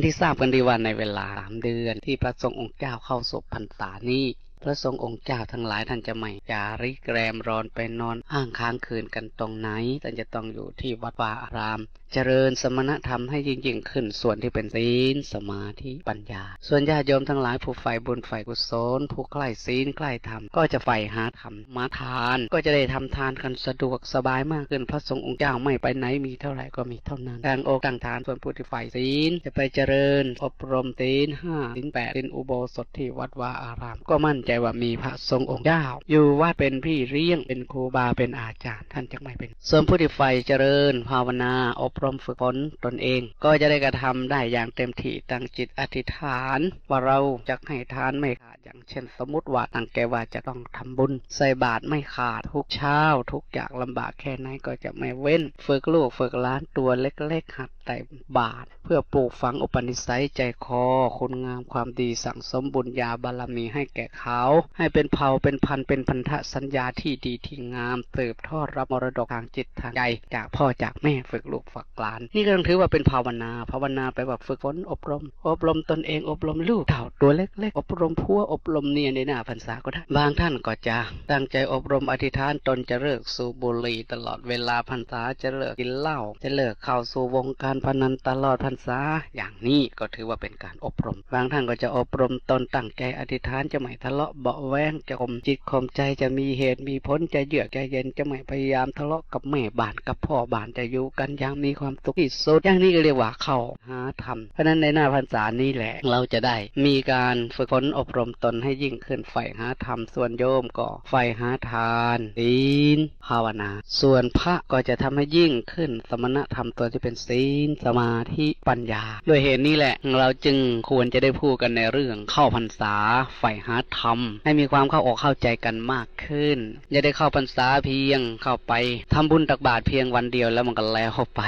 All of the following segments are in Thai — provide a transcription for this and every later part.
เป็นที่ทราบกันดีว่าในเวลาสามเดือน ที่พระทรงองค์เจ้าเข้าศพพรรษานี้ พระทรงองค์เจ้าทั้งหลายท่านจะไม่จาริกแรมรอนไปนอนอ้างค้างคืนกันตรงไหนท่านจะต้องอยู่ที่วัดวาอาราม เจริญสมณธรรมให้ยิ่งยิ่งขึ้น ส่วนที่เป็นศีลสมาธิปัญญา ส่วนญาติโยมทั้งหลายผู้ใฝ่บุญใฝ่กุศลผู้ใกล้ศีลใกล้ธรรมก็จะใฝ่หาธรรมมาทาน ก็จะได้ทำทานกันสะดวกสบายมากขึ้นพระสงฆ์องค์เจ้าไม่ไปไหนมีเท่าไหร่ก็มีเท่านั้นต่างโอกต่างทานส่วนผู้ที่ใฝ่ศีลจะไปเจริญอบรมศีลห้าศีลแปดศีลอุโบสถที่วัดวาอาราม ก็มั่นใจว่ามีพระทรงองค์เจ้า อยู่ว่าเป็นพี่เลี้ยงเป็นครูบาเป็นอาจารย์ ท่านจะไม่เป็น ส่วนผู้ที่ใฝ่เจริญภาวนาอบรมฝึกฝนตนเอง ก็จะได้กระทำได้อย่างเต็มที่ตั้งจิตอธิษฐาน ว่าเราจะให้ทานไม่ขาดอย่างเช่น สมมติว่าตั้งแกว่าจะต้องทำบุญ ใส่บาตรไม่ขาดทุกเช้า ทุกอย่างลำบากแค่ไหนก็จะไม่เว้น ฝึกลูกฝึกล้านตัวเล็กๆ หัดใส่บาตรเพื่อปลูกฝังอุปนิสัยใจคอ คุณงามความดีสั่งสมบุญญาบารมีให้แก่เขา ให้เป็นเผ่าเป็นพันเป็นพันธสัญญาที่ดีที่งามสืบทอดรับมรดกทางจิตทางใจจากพ่อจากแม่ฝึกลูกฝึกหลาน นี่ก็ต้องถือว่าเป็นภาวนา ภาวนาไปแบบฝึกฝนอบรม อบรมตนเองอบรมลูกเต่าตัวเล็กๆอบรมพัวอบรมเนียในหน้าพรรษาก็ได้บางท่านก็จะตั้งใจอบรมอธิษฐานตนจะเลิกสูบบุหรี่ตลอดเวลาพรรษาจะเลิกกินเหล้าจะเลิกเข้าสู่วงการพนันตลอดพรรษาอย่างนี้ก็ถือว่าเป็นการอบรม บางท่านก็จะอบรมตนตั้งใจอธิษฐานจะไม่ทะเลาะเบาแวงจะข่มจิตข่มใจจะมีเหตุมีผลจะเยือกใจเย็นจะไม่พยายามทะเลาะกับแม่บ้านกับพ่อบ้านจะอยู่กันอย่างมีความสุขที่สุดอย่างนี้ก็เรียกว่าเข้าหาธรรมเพราะฉะนั้นในหน้าพรรษานี้แหละ เราจะได้มีการฝึกฝนอบรมตนให้ยิ่งขึ้นใฝ่หาธรรมส่วนโยมก็ใฝ่หาทานศีลภาวนา ส่วนพระก็จะทำให้ยิ่งขึ้นสมณธรรมตัวที่เป็นศีลสมาธิปัญญาด้วยเหตุนี้แหละ เราจึงควรจะได้พูดกันในเรื่องเข้าพรรษาใฝ่หาธรรม ให้มีความเข้าอกเข้าใจกันมากขึ้นอย่าได้เข้าพรรษาเพียงเข้าไปทำบุญตักบาตรเพียงวันเดียวแล้วมันก็แล้วไป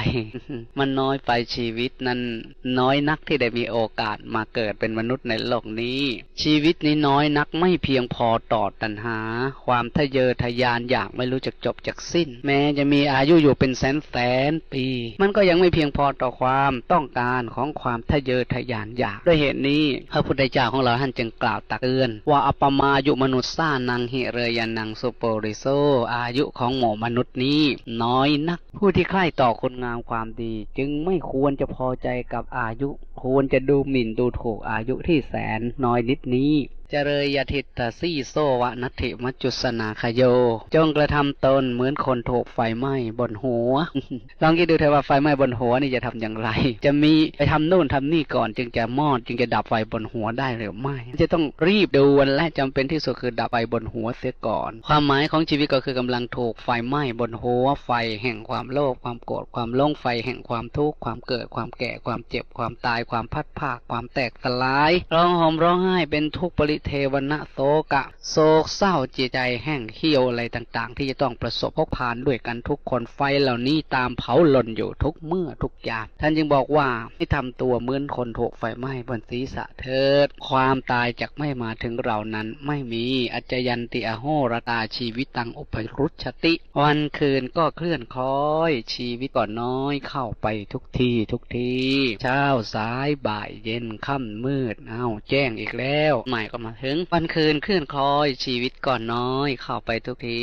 มันน้อยไปชีวิตนั้นน้อยนักที่ได้มีโอกาสมาเกิดเป็นมนุษย์ในโลกนี้ ชีวิตนี้น้อยนักไม่เพียงพอต่อตัณหา ความทะเยอทะยานอยากไม่รู้จักจบจากสิ้น แม้จะมีอายุอยู่เป็นแสนแสนปี มันก็ยังไม่เพียงพอต่อความต้องการของความทะเยอทะยานอยากด้วยเหตุนี้พระพุทธเจ้าของเราท่านจึงกล่าวตักเตือน ว่าอปมายุมนุษย์ซ่างนังหิเรยานังสุโปริโซอายุของหมู่มนุษย์นี้ น้อยนักผู้ที่ใคร่ต่อคุณงามความดี จึงไม่ควรจะพอใจกับอายุ ควรจะดูหมิ่นดูถูกอายุที่แสนน้อยนิดนี้ เจริญยทิตาซี่โซวะนัติมัจจุสนาคโย จงกระทำตนเหมือนคนถูกไฟไหม้บนหัว ลองคิดดูเถอะว่าไฟไหม้บนหัวนี่จะทำอย่างไร จะมีไปทำนู่นทำนี่ก่อน จึงจะมอดจึงจะดับไฟบนหัวได้หรือไม่ จะต้องรีบด่วนและจำเป็นที่สุดคือดับไฟบนหัวเสียก่อน ความหมายของชีวิตก็คือกำลังถูกไฟไหม้บนหัวไฟแห่งความโลภความโกรธความลงไฟแห่งความทุกข์ความเกิดความแก่ความเจ็บความตายความพัดภาคความแตกสลายร้องห่มร้องไห้เป็นทุกข์ปริเทวนะโศกะ โศกเศร้าจิตใจแห้งเหี่ยวอะไรต่างๆ ที่จะต้องประสบพบผ่านด้วยกันทุกคนไฟเหล่านี้ตามเผาหล่นอยู่ทุกเมื่อทุกยามท่านจึงบอกว่าให้ทำตัวเหมือนคนถูกไฟไหม้บนศีรษะเถิด ความตายจะไม่มาถึงเรานั้นไม่มีอัจยันติอโหรตาชีวิตตังอุปรุชติ วันคืนก็เคลื่อนคล้อย ชีวิตก็น้อยเข้าไปทุกทีทุกทีเช้าสายบ่ายเย็นค่ำมืดเอ้าแจ้งอีกแล้วใหม่ก็มาถึงวันคืนเคลื่อนคล้อยชีวิตก็น้อย เข้าไปทุกที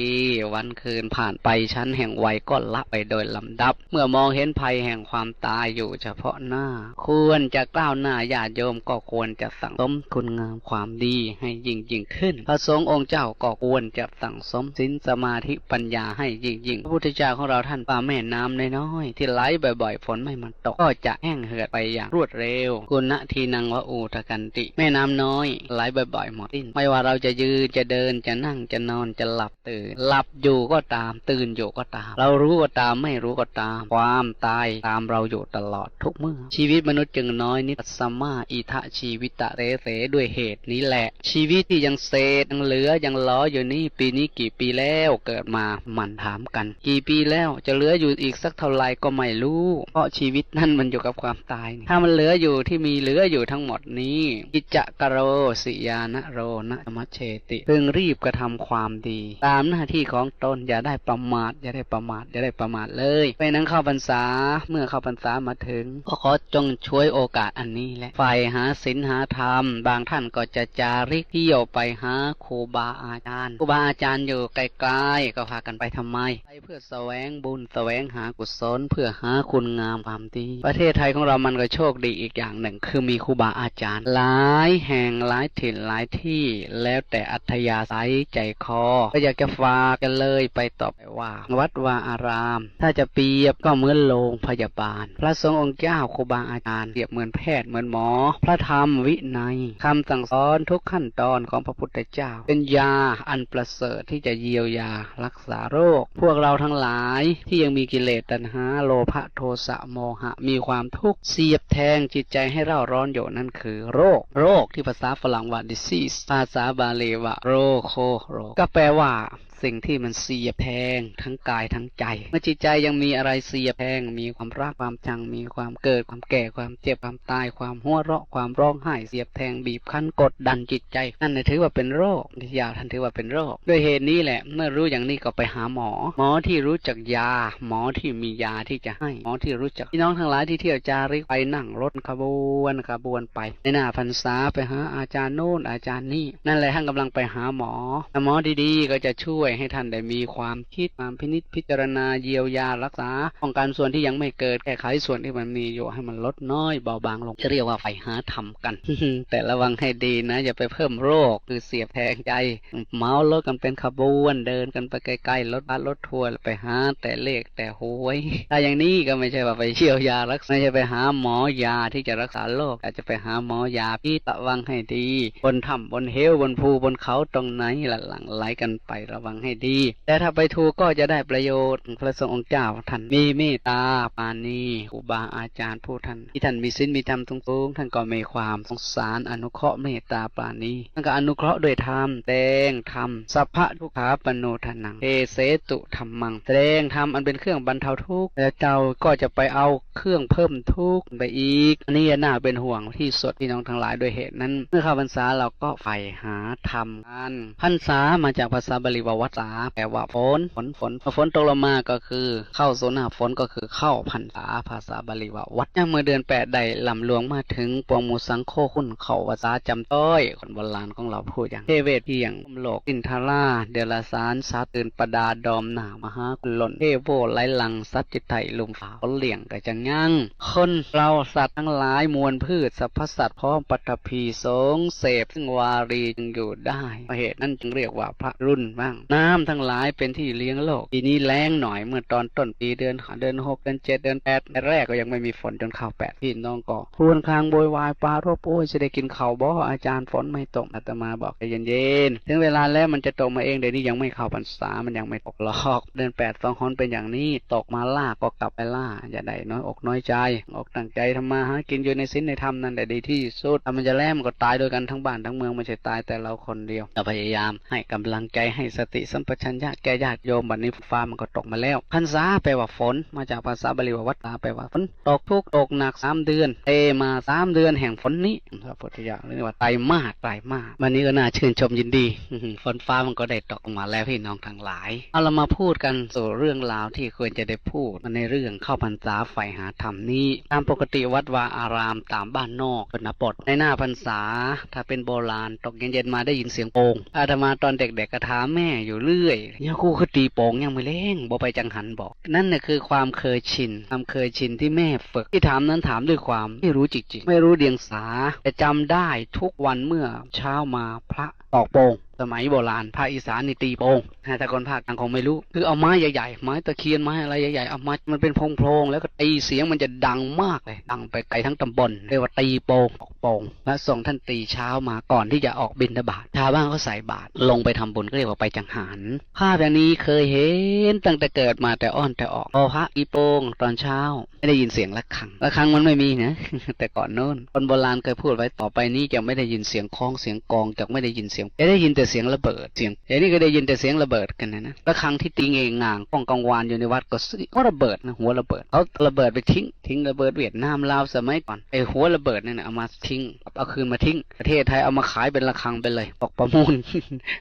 วันคืนผ่านไปชั้นแห่งวัยก็ละไปโดยลำดับ เมื่อมองเห็นภัยแห่งความตายอยู่เฉพาะหน้า ควรจะกล้าวหน้าญาติโยมก็ควรจะสั่งสมคุณงามความดีให้ยิ่งยิ่งขึ้น พระสงฆ์องค์เจ้าก็ควรจะสั่งสมศีลสมาธิปัญญาให้ยิ่งยิ่งพระพุทธเจ้าของเราท่านป่าแม่น้ำน้อยๆที่ไหลบ่อยๆ ฝนไม่มันตกก็จะแห้งเหือดไปอย่างรวดเร็ว กุณทีนังวะอูทกันติ แม่น้ำน้อยไหลบ่อยๆหมดสิ้นไม่ว่าเราจะยืนจะเดินจะนั่งจะนอนจะหลับตื่น หลับอยู่ก็ตาม ตื่นอยู่ก็ตาม เรารู้ก็ตามไม่รู้ก็ตาม ความตายตามเราอยู่ตลอดทุกเมื่อ ชีวิตมนุษย์จึงน้อยนิดสัมมาอิทะชีวิตะเรเสด้วยเหตุนี้แหละ ชีวิตที่ยังเศษยังเหลือยังล้ออยู่นี่ปีนี้กี่ปีแล้วเกิดมาหมั่นถามกัน กี่ปีแล้วจะเหลืออยู่อีกสักเท่าไหร่ก็ไม่รู้ เพราะชีวิตนั่นมันอยู่กับความตาย ถ้ามันเหลืออยู่ที่มีเหลืออยู่ทั้งหมดนี้กิจจกโรสิยานะโรนะมัชเชติพึงรีบกระทำความดี ตามหน้าที่ของตนอย่าได้ประมาทอย่าได้ประมาทอย่าได้ประมาทเลยเพราะนั้นเข้าพรรษาเมื่อเข้าพรรษามาถึงก็ขอจงช่วยโอกาสอันนี้แหละฝ่ายหาศีลหาธรรม บางท่านก็จะจาริกเที่ยวไปหาครูบาอาจารย์ครูบาอาจารย์อยู่ไกลๆก็พากันไปทำไมไปเพื่อแสวงบุญแสวงหากุศลเพื่อหาคุณงามความดี ประเทศไทยของเรามันก็โชคดีอีกอย่างหนึ่ง คือมีครูบาอาจารย์ หลายแห่งหลายถิ่นหลายที่แล้วแต่อัธยาศัยใจคอ ก็อยากจะฝากกันเลยไปต่อไปว่า วัดวาอาราม ถ้าจะเปรียบก็เหมือนโรงพยาบาล พระสงฆ์องค์เจ้าครูบาอาจารย์เปรียบเหมือนแพทย์เหมือนหมอ พระธรรมวินัยคำสั่งสอนทุกขั้นตอนของพระพุทธเจ้า เป็นยาอันประเสริฐที่จะเยียวยารักษาโรค พวกเราทั้งหลายที่ยังมีกิเลสตัณหาโลภะโทสะโมหะ มีความทุกข์เสียบแทงจิตใจให้เร่าร้อนอยู่นั่นคือ โรค โรคที่ภาษาฝรั่งว่า disease ภาษาบาลีว่าโรโคโรก็แปลว่า สิ่งที่มันเสียแทงทั้งกายทั้งใจ เมื่อจิตใจยังมีอะไรเสียแทงมีความรักความชัง มีความเกิดความแก่ความเจ็บความตาย ความหัวเราะความร้องไห้เสียบแทงบีบคั้นกดดันจิตใจ นั่นถือว่าเป็นโรคยาท่านถือว่าเป็นโรค ด้วยเหตุนี้แหละ เมื่อรู้อย่างนี้ก็ไปหาหมอ หมอที่รู้จักยา หมอที่มียาที่จะให้หมอที่รู้จักพี่น้องทั้งหลายที่เที่ยวจาริกไปนั่งรถขบวนขบวนไป ในหน้าพรรษาไปหาอาจารย์โน่นอาจารย์นี่ นั่นแหละท่านกำลังไปหาหมอหมอดีๆก็จะช่วยให้ท่านได้มีความคิดความพินิจพิจารณาเยียวยารักษาป้องกันส่วนที่ยังไม่เกิดแก้ไขส่วนที่มันมีอยู่ให้มันลดน้อยเบาบางลงจะเรียกว่าไปหาทำกัน แต่ระวังให้ดีนะ อย่าไปเพิ่มโรคคือเสียบแทงใจ เมาส์รถกันเป็นขบวนเดินกันไปไกลๆรถบัสรถทัวร์ไปหาแต่เลขแต่หวยถ้าอย่างนี้ก็ไม่ใช่ว่าไปเชี่ยวยารักษาไม่ใช่ไปหาหมอยาที่จะรักษาโรคอาจจะไปหาหมอยาพี่ระวังให้ดี บนถ้ำบนเหวบนภูบนเขาตรงไหนหลังไหลกันไประวังให้ดี แต่ถ้าไปถูกก็จะได้ประโยชน์พระสงฆ์องเจ้าท่านมีเมตตาปานีครูบาอาจารย์ผู้ท่านที่ท่านมีศีลมีธรรมสูงๆท่านก็มีความสงสารอนุเคราะห์เมตตาปานีท่านก็อนุเคราะห์ด้วยธรรมแดงธรรมสัพพะทุกขาปโนทนังเอเสตุธรรมังแสดงธรรมอันเป็นเครื่องบรรเทาทุกข์แล้วเจ้าก็จะไปเอาเครื่องเพิ่มทุกข์ไปอีกอันนี้น่าเป็นห่วงที่สุดพี่น้องทั้งหลายด้วยเหตุนั้น เมื่อเข้าพรรษาเราก็ใฝ่หาธรรมกันพรรษามาจากภาษาบาลีว่าวัฏสาแปลว่าฝนฝนฝนพอฝนตกลงมาก็คือ เข้าโซนหน้าฝนก็คือเข้าพรรษาภาษาบาลีว่าวัดย่างเมื่อเดือนแปดได้ลำหลวงมาถึงปวงมูสังโฆคุณเขาภาษาจำต้อยคนโบราณของเราพูดอย่างเทเวศเพียงโลกอินทราเดลสารสาตื่นประดาดอมหนามหากุลลนเทโวไหลลังสัจจิไทยลุมฝาเขาเลี่ยงก็จังยั่งคนเราสัตว์ทั้งหลายมวลพืชสรรพสัตว์พร้อมปัตภีสงเสพซึ่งวารีจึงอยู่ได้เพราะเหตุนั้นจึงเรียกว่าพระรุ่นบ้างน้ำทั้งหลายเป็นที่เลี้ยงโลกปีนี้แล้งหน่อยเมื่อตอนต้นปีเดือนเดือนหกเดือนเจ็ดเดือนแปดแรกก็ยังไม่มีฝนจนเข้าแปดพี่น้องก็ครวญคางโวยวายปลารบโอ้ยจะได้กินข้าวบ่อาจารย์ฝนไม่ตกอาตมาบอกใจเย็นๆถึงเวลาแล้วมันจะตกมาเองเดี๋ยวนี้ยังไม่เข้าพรรษามันยังไม่ตกหรอกเดือนแปดสองคนเป็นอย่างนี้ตกมาล่าก็กลับไปล่าอย่าได้น้อยอกน้อยใจอกตั้งใจทำมาหากินอยู่ในศีลในธรรมนั่นแหละดีที่สุดถ้ามันจะแล่มันก็ตายโดยกันทั้งบ้านทั้งเมืองไม่ใช่ตายแต่เราคนเดียวเราพยายามให้กำลังใจให้สติสัมปชัญญะแก่ญาติโยมบัดนี้ฟ้ามันก็ตกมาแล้วพรรษาแปลว่าฝน มาจากภาษาบาลีว่าวัฏฏาแปลว่าฝนตกทุกตกหนักสามเดือนเทมาสามเดือนแห่งฝนนี้พระพุทธเจ้าเรียกว่าไตรมาสไตรมาสวันนี้ก็น่าชื่นชมยินดีฝนฟ้ามันก็ได้ตกมาแล้วพี่น้องทั้งหลายเอาเรามาพูดกันสู่เรื่องราวที่ควรจะได้พูดในเรื่องเข้าพรรษาใฝ่หาธรรมนี้ ตามปกติวัดวาอารามตามบ้านนอกชนบทในหน้าพรรษาถ้าเป็นโบราณตกเย็นๆมาได้ยินเสียงโป่งอาตมาตอนเด็กๆก็ถามแม่อยู่เรื่อยเนี่ยครูคือตีโป่งยังไม่เล่งบ่ไปจังหันบอก นั่นน่ะคือความเคยชิน ความเคยชินที่แม่ฝึกที่ถามนั้นถามด้วยความไม่รู้จริงๆ ไม่รู้เดียงสา แต่จำได้ทุกวันเมื่อเช้ามาพระตอกโป่งสมัยโบราณภาคอีสานนี่ตีโป่งแต่คนภาคกลางคงไม่รู้ คือเอาไม้ใหญ่ๆ ไม้ตะเคียนไม้อะไรใหญ่ๆ เอามามันเป็นโพรงๆ แล้วก็ตีเสียงมันจะดังมากเลย ดังไปไกลทั้งตำบลเรียกว่าตีโป่งโป่งและส่งท่านตีเช้ามาก่อนที่จะออกบิณฑบาตชาวบ้านเขาใส่บาตรลงไปทำบุญก็เรียกว่าไปจังหันภาพอย่างนี้เคยเห็นตั้งแต่เกิดมาแต่อ้อนแต่ออกพอพระอีโป่งตอนเช้า ไม่ได้ยินเสียงระฆังระฆังมันไม่มีนะแต่ก่อนโน้นคนโบราณเคยพูดไว้ต่อไปนี้จะไม่ได้ยินเสียงคล้องเสียงกองจะไม่ได้ยินเสียงจะได้ยินแต่เสียงระเบิดเสียงเดี๋ยวนี้ก็ได้ยินแต่เสียงระเบิดกันนะนะระฆังที่ตีเงงงางก้องกังวานอยู่ในวัดก็ก็ระเบิดนะหัวระเบิดเขาระเบิดไปทิ้งทิ้งระเบิดเวียดนามลาวสมัยก่อนไอหัวระเบิดเนั่นนะเอามาททิ้งเอาคืนมาทิ้ง ประเทศไทยเอามาขายเป็นระฆังไปเลยออกประมูล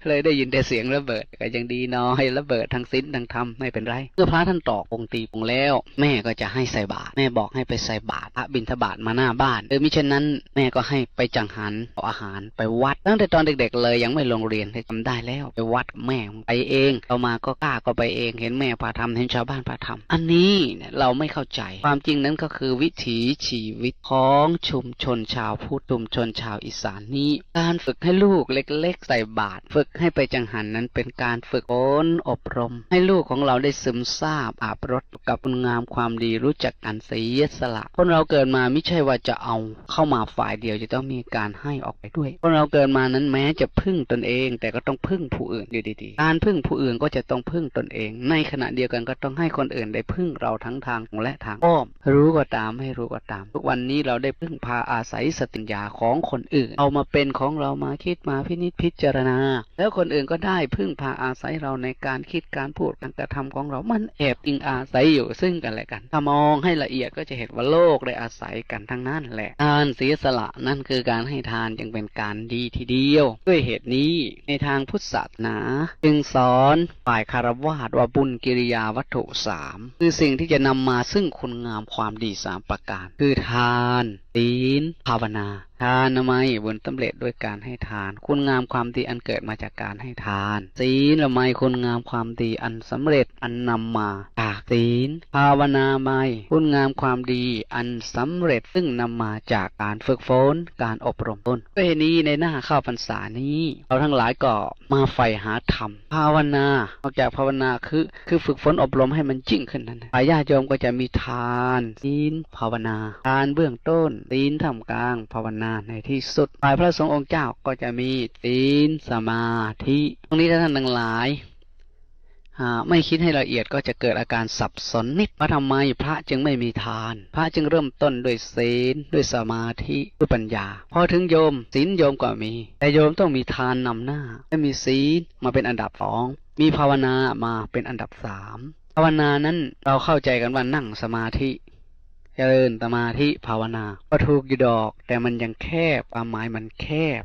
เลยได้ยินแต่เสียงระเบิดก็ยังดีน้อยระเบิดทั้งสิ้นทั้งธรรมไม่เป็นไรเมื่อพระท่านตอกองตีปงแล้ว แม่ก็จะให้ใส่บาตรแม่บอกให้ไปใส่บาตรพระบิณฑบาตมาหน้าบ้านเออมิเช่นนั้น แม่ก็ให้ไปจังหันเอาอาหารไปวัดตั้งแต่ตอนเด็ก ๆ เลยยังไม่ลงเรียนให้จำได้แล้วไปวัดแม่ไปเองเรามาก็กล้าก็ไปเองเห็นแม่พาทำเห็นชาวบ้านพาทำอันนี้เราไม่เข้าใจความจริงนั้นก็คือวิถีชีวิตของชุมชนชาวพุทธชุมชนชาวอีสานนี้ การฝึกให้ลูกเล็กๆ ใส่บาตรฝึกให้ไปจังหันนั้นเป็นการฝึกฝนอบรม ให้ลูกของเราได้ซึมซาบอาบรสกับคุณงามความดีรู้จักการเสียสละ คนเราเกิดมาไม่ใช่ว่าจะเอาเข้ามาฝ่ายเดียวจะต้องมีการให้ออกไปด้วย คนเราเกิดมานั้นแม้จะพึ่งตนเอง แต่ก็ต้องพึ่งผู้อื่นอยู่ดีๆ การพึ่งผู้อื่นก็จะต้องพึ่งตนเอง ในขณะเดียวกันก็ต้องให้คนอื่นได้พึ่งเราทั้งทางและทางอ้อม รู้ก็ตามไม่รู้ก็ตาม ทุกวันนี้เราได้พึ่งพาอาศัยสติปัญญาของคนอื่น เอามาเป็นของเรามาคิดมาพินิจพิจารณา แล้วคนอื่นก็ได้พึ่งพาอาศัยเราในการคิดการพูดการกระทำของเรา มันแอบอิงอาศัยอยู่ซึ่งกันและกัน ถ้ามองให้ละเอียดก็จะเห็นว่าโลกได้อาศัยกันทั้งนั้นแหละ การเสียสละนั่นคือการให้ทานจึงเป็นการดีทีเดียว ด้วยเหตุนี้ในทางพุทธศาสนา จึงสอนฝ่ายคารวาสว่าบุญกิริยาวัตถุสามคือสิ่งที่จะนำมาซึ่งคุณงามความดีสามประการ คือทานศีลภาวนา 있으나. ทานทำไมบุญสำเร็จด้วยการให้ทาน คุณงามความดีอันเกิดมาจากการให้ทาน ศีลทำไมคุณงามความดีอันสำเร็จอันนำมาจากศีล ภาวนาไม่คุณงามความดีอันสำเร็จซึ่งนำมาจากการฝึกฝนการอบรมตนด้วยเหตุนี้ในหน้าข้าพรรษานี้ เราทั้งหลายก็มาใฝ่หาธรรม ภาวนานอกจากภาวนาคือ คือฝึกฝนอบรมให้มันยิ่งขึ้นนั่นฝ่ายญาโยมก็จะมีทานศีลภาวนา ทานเบื้องต้นศีลท่ามกลางภาวนาในที่สุดฝ่ายพระสงฆ์องค์เจ้าก็จะมีศีลสมาธิ ตรงนี้ท่านทั้งหลายไม่คิดให้ละเอียดก็จะเกิดอาการสับสนนิดว่าทำไมพระจึงไม่มีทาน พระจึงเริ่มต้นด้วยศีลด้วยสมาธิด้วยปัญญา พอถึงโยมศีลโยมก็มี แต่โยมต้องมีทานนำหน้าและมีศีลมาเป็นอันดับสองมีภาวนามาเป็นอันดับสามภาวนานั้นเราเข้าใจกันว่านั่งสมาธิ เจริญสมาธิภาวนาก็ถูกอยู่ดอก แต่มันยังแคบความหมายมันแคบ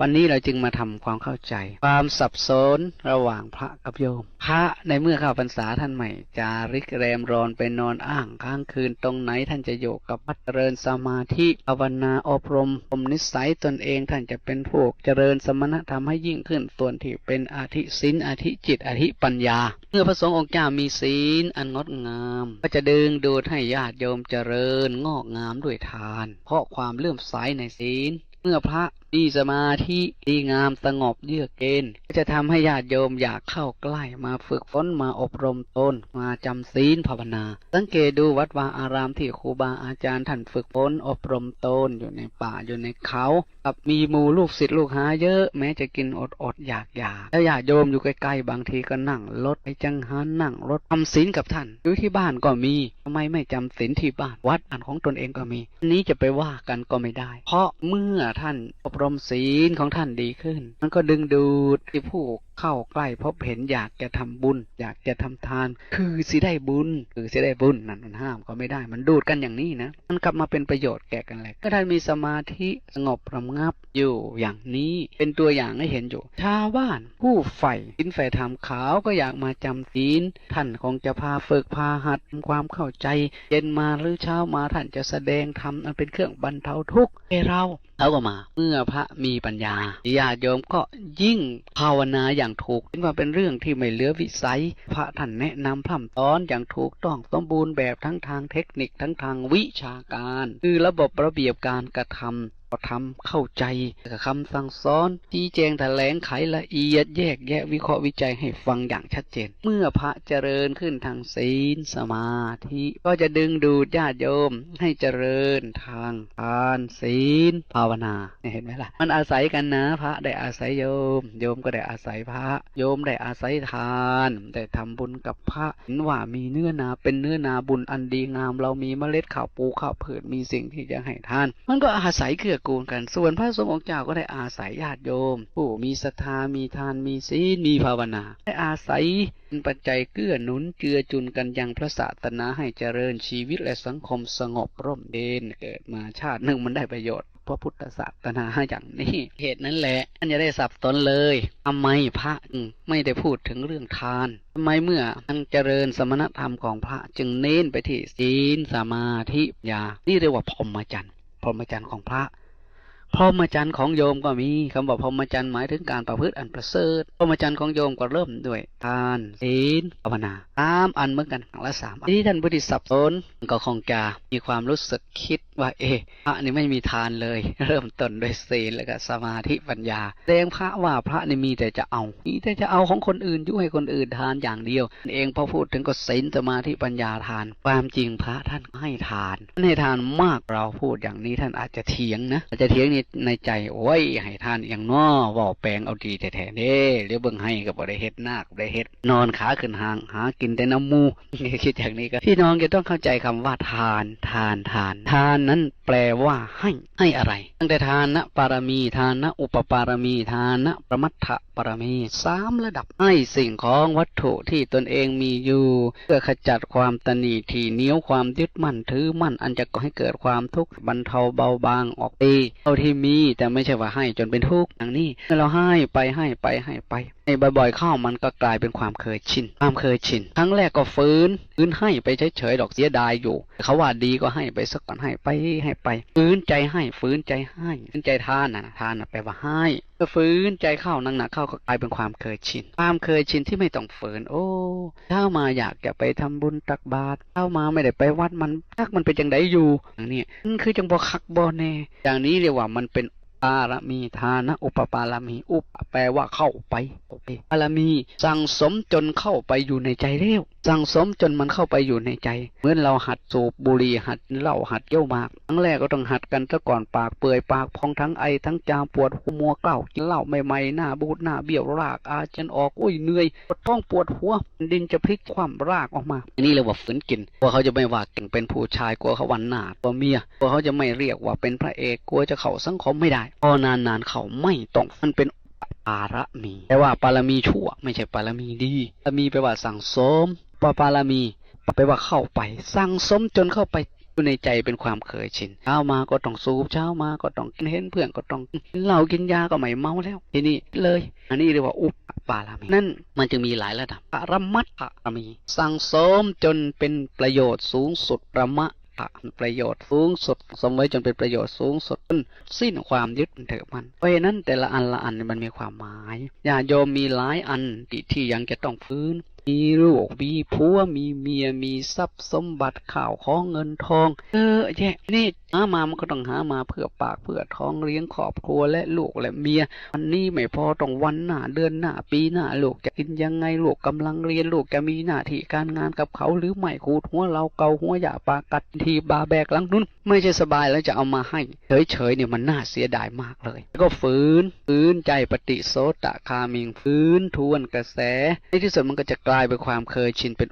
วันนี้เราจึงมาทำความเข้าใจ ความสับสนระหว่างพระกับโยม พระในเมื่อเข้าพรรษาท่านใหม่ จาริกแรมรอนไปนอนอ้างค้างคืนตรงไหนท่านจะอยู่กับวัดเจริญสมาธิภาวนาอบรมอมนิสัยตนเองท่านจะเป็นพวกเจริญสมณธรรมให้ยิ่งขึ้นส่วนที่เป็นอาธิศินอาธิจิตอาธิปัญญา เมื่อพระสงฆ์องค์เจ้ามีศีลอันงดงาม ก็จะดึงดูดให้ญาติโยมเจริญงอกงามด้วยทาน เพราะความเลื่อมใสในศีลเมื่อพระ มีสมาธิดีงามสงบเยือกเกณฑ์ก็จะทำให้ญาติโยมอยากเข้าใกล้มาฝึกฝนมาอบรมตนมาจำศีลภาวนา สังเกตดูวัดวาอารามที่ครูบาอาจารย์ท่านฝึกฝนอบรมตนอยู่ในป่าอยู่ในเขากับมีหมู่ลูกศิษย์ลูกหาเยอะแม้จะกินอดอดๆอยากอยากแล้วญาติโยมอยู่ใกล้ๆบางทีก็นั่งรถไปจังหันนั่งรถทำศีลกับท่านอยู่ที่บ้านก็มีทำไมไม่จำศีลที่บ้านวัดบ้านของตนเองก็มีอันนี้จะไปว่ากันก็ไม่ได้ เพราะเมื่อท่านอบรรมศีลของท่านดีขึ้น มันก็ดึงดูดที่ผู้เข้าใกล้พบเห็นอยากจะทำบุญ อยากจะทำทาน คือสิได้บุญ คือสิได้บุญนั่นมันห้ามก็ไม่ได้ มันดูดกันอย่างนี้นะ มันกลับมาเป็นประโยชน์แก่กันแหละก็ท่านมีสมาธิสงบระงับอยู่อย่างนี้ เป็นตัวอย่างให้เห็นอยู่ชาวบ้านผู้ใฝ่สินใฝ่ธรรมขาวก็อยากมาจำศีลท่านคงจะพาฝึกพาหัดทำความเข้าใจ เย็นมาหรือเช้ามาท่านจะแสดงธรรมอันเป็นเครื่องบรรเทาทุกข์ให้เราเขาก็มา เมื่อพระมีปัญญาญาโยมก็ยิ่งภาวนาอย่างถูกถึงว่าเป็นเรื่องที่ไม่เหลือวิสัย พระท่านแนะนำพร่ำสอนอย่างถูกต้องสมบูรณ์แบบทั้งทางเทคนิคทั้งทางวิชาการ คือระบบระเบียบการกระทำ ก็ทำเข้าใจกับคำสั่งสอนชี้แจงแถลงไขละเอียดแยกแยะวิเคราะห์วิจัยให้ฟังอย่างชัดเจน เมื่อพระเจริญขึ้นทางศีลสมาธิ ก็จะดึงดูดญาติโยมให้เจริญทางทานศีล ภาวนาเห็นไหมล่ะ มันอาศัยกันนะ พระได้อาศัยโยม โยมก็ได้อาศัยพระ โยมได้อาศัยทานได้ทำบุญกับพระเห็นว่ามีเนื้อนาเป็นเนื้อนาบุญอันดีงาม เรามีเมล็ดข้าวปูข้าวเผือมีสิ่งที่จะให้ทาน มันก็อาศัยเกื้อกูลกัน ส่วนพระสงฆ์องค์เจ้าก็ได้อาศัยญาติโยม ผู้มีศรัทธามีทานมีศีลมีภาวนา ได้อาศัยเป็นปัจจัยเกื้อหนุนเจือจุนกันยังพระศาสนาให้เจริญชีวิตและสังคมสงบร่มเย็นเกิดมาชาติหนึ่งมันได้ประโยชน์พระพุทธศาสนาอย่างนี้เหตุนั้นแหละท่านจะได้สับสนเลยทำไมพระไม่ได้พูดถึงเรื่องทานทำไมเมื่อมันเจริญสมณธรรมของพระจึงเน้นไปที่ศีลสมาธิปัญญานี่เรียกว่าพรหมจรรย์พรหมจรรย์ของพระ พรหมจรรย์ของโยมก็มีคำว่าพรหมจรรย์หมายถึงการประพฤติอันประเสริฐพรหมจรรย์ของโยมก็เริ่มด้วยทานศีลภาวนาสามอันเหมือนกันครั้งละสามที่ท่านพุทธิสับสนก็คงจะมีความรู้สึกคิดว่าเอ๊ะพระนี่ไม่มีทานเลย เริ่มต้นด้วยศีลแล้วก็สมาธิปัญญาแสดงพระว่าพระนี่มีแต่จะเอามีแต่จะเอาของคนอื่นยุ่ให้คนอื่นทานอย่างเดียว เองพอพูดถึงก็ศีลสมาธิปัญญาทาน ความจริงพระท่านให้ทานให้ทานมากเราพูดอย่างนี้ท่านอาจจะเถียงนะอาจจะเถียงในในใจโอ้ยให้ทานอย่างน้อว่าแปลงเอาดีแท้ๆเด้เดี๋ยวเบิ่งให้ก็บ่ได้เฮ็ดนาคบ่ได้เฮ็ดนอนขาขึ้นหางหากินแต่น้ำมูคิดอย่างนี้ก็พี่น้องจะต้องเข้าใจคำว่าทานทานทาน ทานนั้นแปลว่าให้ให้อะไร ตั้งแต่ทานนะปารมีทานนะอุปปารมีทานนะประมัตถปารมีสามระดับให้สิ่งของวัตถุที่ตนเองมีอยู่เพื่อขจัดความตนีทีเหนียวความยึดมั่นถือมั่นอันจะก่อให้เกิดความทุกข์บรรเทาเบาบางออกไปเท่าที่มีแต่ไม่ใช่ว่าให้จนเป็นทุกข์อย่างนี้เราให้ไปให้ไปให้ไปบ่อยๆเข้ามันก็กลายเป็นความเคยชิน ความเคยชิน ครั้งแรกก็ฟื้น ฟื้นให้ไปเฉยๆดอกเสียดายอยู่ เขาว่าดีก็ให้ไปสักก่อนให้ไปให้ไป ฟื้นใจให้ฟื้นใจให้ฟื้นใจทานนะทานนะแปลว่าให้เมื่อฟื้นใจเข้านักหนักเข้าก็กลายเป็นความเคยชิน ความเคยชินที่ไม่ต้องฝืน โอ้เช้ามาอยากจะไปทำบุญตักบาตรเช้ามาไม่ได้ไปวัดมันทักมันเป็นจังไดอยู่อย่างนี้มันคือจังบ่คักบ่แน่อย่างนี้เรียกว่ามันเป็น ปารมีทานะอุปปารมี อุปแปลว่าเข้าไปปารมี สั่งสมจนเข้าไปอยู่ในใจเร็ว สั่งสมจนมันเข้าไปอยู่ในใจ เหมือนเราหัดสูบบุหรี่หัดเหล้าหัดเยี่ยวหมากครั้งแรกก็ต้องหัดกันซะก่อนปากเปื่อยปากพองทั้งไอทั้งจามปวดหัวมัวเกล้ากินเหล้าใหม่ๆหน้าบูดหน้าเบี้ยวราก อาจนออกอุ้ยเหนื่อยปวดท้องปวดหัวดินจะพลิกคว่ำรากออกมา อันนี้เรียกว่าฝืนกินกลัวเขาจะไม่ว่าเก่งเป็นผู้ชายกลัวเขาวันหน้ากลัวเมียกลัวเขาจะไม่เรียกว่าเป็นพระเอกกลัวจะเข้าสังคมไม่ได้พอนานๆเขาไม่ต้องมันเป็นปารมีแปลว่าปารมีชั่วไม่ใช่ปารมีดีปารมีแปลว่าสั่งสม ปปารมีแปลว่าเข้าไป สั่งสมจนเข้าไปอยู่ในใจเป็นความเคยชินเช้ามาก็ต้องสูบเช้ามาก็ต้องกินเห็นเพื่อนก็ต้องกินเหล้ากินยาก็ไม่เมาแล้ว ทีนี้เลย อันนี้เรียกว่าอุปปารามีนั่นมันจึงมีหลายระดับปรมัตถารมี สั่งสมจนเป็นประโยชน์สูงสุดประมะประโยชน์สูงสุดสมไว้จนเป็นประโยชน์สูงสุดจนสิ้นความยึดถือมันเพราะนั้นแต่ละอันละอันมันมีความหมายญาติโยมมีหลายอันที่ยังจะต้องฟื้น มีลูกมีผัวมีเมียมีทรัพย์สมบัติข่าวของเงินทอง เออแย่นี่หามามันก็ต้องหามาเพื่อปากเพื่อท้องเลี้ยงครอบครัวและลูกและเมียวันนี้ไม่พอต้องวันหน้าเดือนหน้าปีหน้าลูกจะกินยังไงลูกกำลังเรียนลูกจะมีหน้าที่การงานกับเขาหรือไม่ขูดหัวเราเกาหัวอย่าปากัดทีบาแบกลังนุ่นไม่ใช่สบายแล้วจะเอามาให้ เฉยๆเนี่ยมันน่าเสียดายมากเลย ก็ฝืนฝืนใจปฏิโสตะคามิงฝืนทวนกระแสในที่สุดมันก็จะกลายเป็นความเคยชินเป็น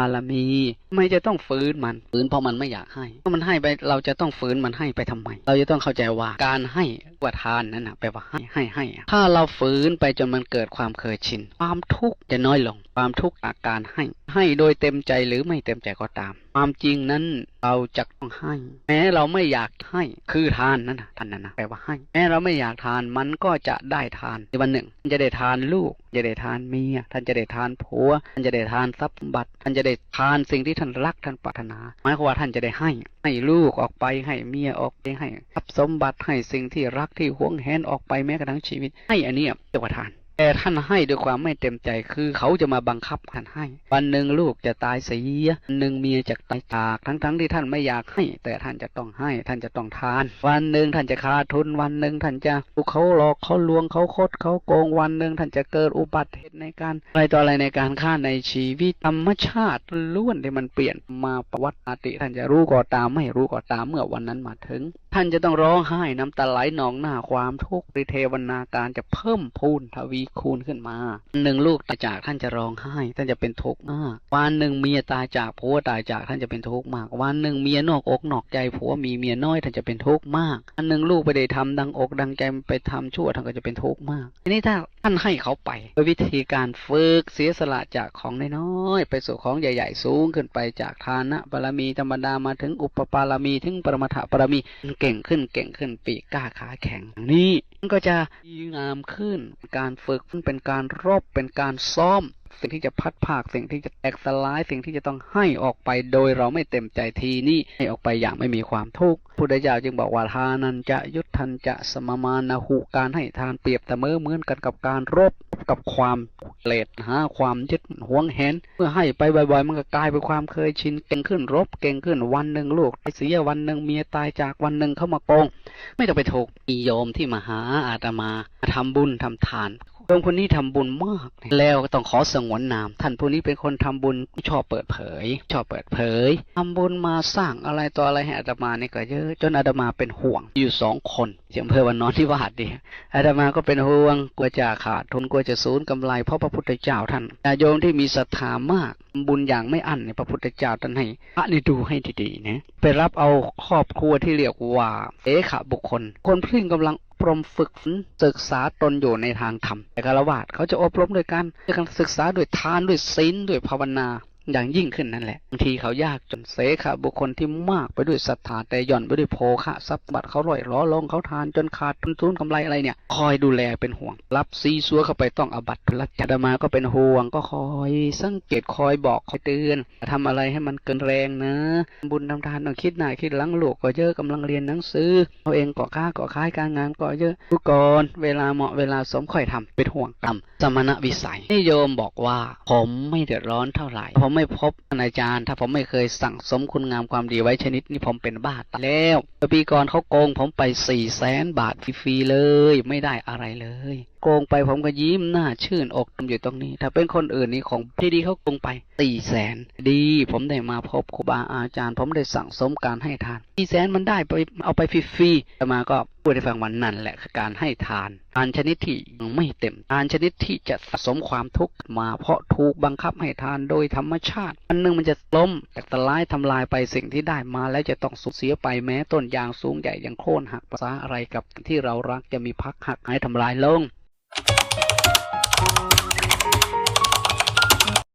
อารมีไม่จะต้องฝืนมันฝืนเพราะมันไม่อยากให้เพราะมันให้ไปเราจะต้องฝืนมันให้ไปทำไม เราจะต้องเข้าใจว่าการให้ว่าทานนั้นนะแปลว่าให้ให้ให้ ถ้าเราฝืนไปจนมันเกิดความเคยชิน ความทุกข์จะน้อยลง ความทุกข์จากการให้ให้โดยเต็มใจหรือไม่เต็มใจก็ตาม ความจริงนั้นเราจะต้องให้ แม้เราไม่อยากให้คือทานนั่นนะท่านนั้นนะแปลว่าให้ แม้เราไม่อยากทานมันก็จะได้ทานในวันหนึ่งท่านจะได้ทานลูก จะได้ทานเมียท่านจะได้ทานผัวท่านจะได้ทานทรัพย์สมบัติ ท่านจะได้ทานสิ่งที่ท่านรักท่านปรารถนาหมายความว่าท่านจะได้ให้ ให้ลูกออกไปให้เมียออกไปให้ทรัพย์สมบัติให้สิ่งที่รักที่หวงแหนออกไปแม้กระทั่งชีวิต ให้อันนี้เรียกว่าทาน แต่ท่านให้ด้วยความไม่เต็มใจคือเขาจะมาบังคับท่านให้ วันหนึ่งลูกจะตายเสียวันหนึ่งเมียจะตายจากทั้งๆที่ท่านไม่อยากให้ แต่ท่านจะต้องให้ ท่านจะต้องทาน วันหนึ่งท่านจะขาดทุนวันหนึ่งท่านจะถูกเขาหลอกเขาลวงเขาคดเขาโกงวันหนึ่งท่านจะเกิดอุบัติเหตุในการอะไรต่ออะไรในการฆ่าในชีวิตธรรมชาติล้วนที่มันเปลี่ยนมาประวัติอาติ ท่านจะรู้ก็ตามไม่รู้ก็ตามเมื่อวันนั้นมาถึง ท่านจะต้องร้องไห้น้ำตาไหลหนองหน้าความทุกข์รือเทวนาการจะเพิ่มพูนทวีคูณขึ้นมาหนึ่งลูกตายจากท่านจะร้องไห้ ท่านจะเป็นทุกข์มากวันหนึ่งเมียตายจากผัวตายจากท่านจะเป็นทุกข์มาก วันหนึ่งเมียนอกอกนอกใจผัวมีเมียน้อยท่านจะเป็นทุกข์มากวันหนึ่งลูกไปได้ทำดังอกดังใจไปทำชั่วท่านก็จะเป็นทุกข์มากทีนี้ถ้าท่านให้เขาไปโดยวิธีการฝึกเสียสละจากของน้อยไปสู่ของใหญ่ ๆ สูงขึ้นไปจากทานะบารมีธรรมดามาถึงอุปปารมีถึงปรมาถบารมีเก่งขึ้นเก่งขึ้นปีกกล้าขาแข็งนี่มันก็จะดีงามขึ้นการฝึกเป็นการรบเป็นการซ้อม สิ่งที่จะพัดภาคสิ่งที่จะแตกสลายสิ่งที่จะต้องให้ออกไปโดยเราไม่เต็มใจทีนี่ให้ออกไปอย่างไม่มีความทุกข์พุทธเจ้าจึงบอกว่าทานันจะยุทธันจะสมมานะหุการให้ทานเปรียบเสมอเหมือนกันกับการรบกับความเกลดหาความยึดหวงแหนเมื่อให้ไปบ่อยๆมันก็กลายเป็นความเคยชินเก่งขึ้นรบเก่งขึ้นวันหนึ่งลูกไปเสียวันหนึ่งเมียตายจากวันหนึ่งเข้ามาโกง ไม่ต้องไปถูกมีโยมที่มาหาอาตมาทำบุญทำทาน โยมคนนี้ทำบุญมาก แล้วก็ต้องขอสงวนนาม ท่านผู้นี้เป็นคนทำบุญชอบเปิดเผย ชอบเปิดเผยทำบุญมาสร้างอะไรต่ออะไรให้อาตมานี่ก็เยอะจนอาตมาเป็นห่วงอยู่สองคนที่อำเภอวันนอนที่วาดดิอาตมาก็เป็นห่วงกลัวจะขาดทุนกลัวจะสูญกำไรเพราะพระพุทธเจ้าท่านญาโยมที่มีศรัทธามากบุญอย่างไม่อั้นเนี่ยพระพุทธเจ้าท่านให้พระนี่ดูให้ดีๆนะไปรับเอาครอบครัวที่เรียกว่าเอขะบุคคล คนพิ่งกำลังรมฝึกฝนศึกษาตนอยู่ในทางธรรมแต่คารวะเขาจะอบรมด้วยการด้วยการศึกษาด้วยทานด้วยศีลด้วยภาวนา อย่างยิ่งขึ้นนั่นแหละบางทีเขายากจนเสขะบุคคลที่มากไปด้วยศรัทธาแต่หย่อนไปด้วยโภคะทรัพย์บัติเขาร่อยล้อลงเขาทานจนขาดทุนทุนกำไรอะไรเนี่ย คอยดูแลเป็นห่วง รับซีซัวเข้าไปต้องอบัตทุลจัดมาก็เป็นห่วง ก็คอยสังเกตคอยบอกคอยเตือนทำอะไรให้มันเกินแรงนะ บุญทำทานต้องคิดหน้าคิดหลังลูกก็เยอะกำลังเรียนหนังสือเอาเองก็ค้าก็ขายการงานก็เยอะทุกก่อนเวลาเหมาะเวลาสมค่อยทำเป็นห่วงกรรมสมณวิสัยนิโยมบอกว่าผมไม่เดือดร้อนเท่าไหร่ผมไม่พบอาจารย์ ถ้าผมไม่เคยสั่งสมคุณงามความดีไว้ชนิดนี้ผมเป็นบ้าตายแล้วปีก่อนเขาโกงผมไปสี่แสนบาทฟรีๆเลย ไม่ได้อะไรเลย โกงไปผมก็ยิ้มหน้าชื่นอกอยู่ตรงนี้ ถ้าเป็นคนอื่นนี่ของที่ดีเขาโกงไปสี่แสนดี ผมได้มาพบครูบาอาจารย์ ผมได้สั่งสมการให้ทานสี่แสนมันได้ไปเอาไปฟรีๆแต่มาก็พูดให้ฟังวันนั้นแหละคือการให้ทานทานชนิดที่ยังไม่เต็มทานชนิดที่จะสะสมความทุกข์มาเพราะถูกบังคับให้ทานโดยธรรมชาติวันหนึ่งมันจะล้มแตกสลายทำลายไปสิ่งที่ได้มาแล้วจะต้องสูญเสียไปแม้ต้นยางสูงใหญ่ยังโค่นหักภาษาอะไรกับที่เรารักจะมีพักหักหายทำลายลง Thank you.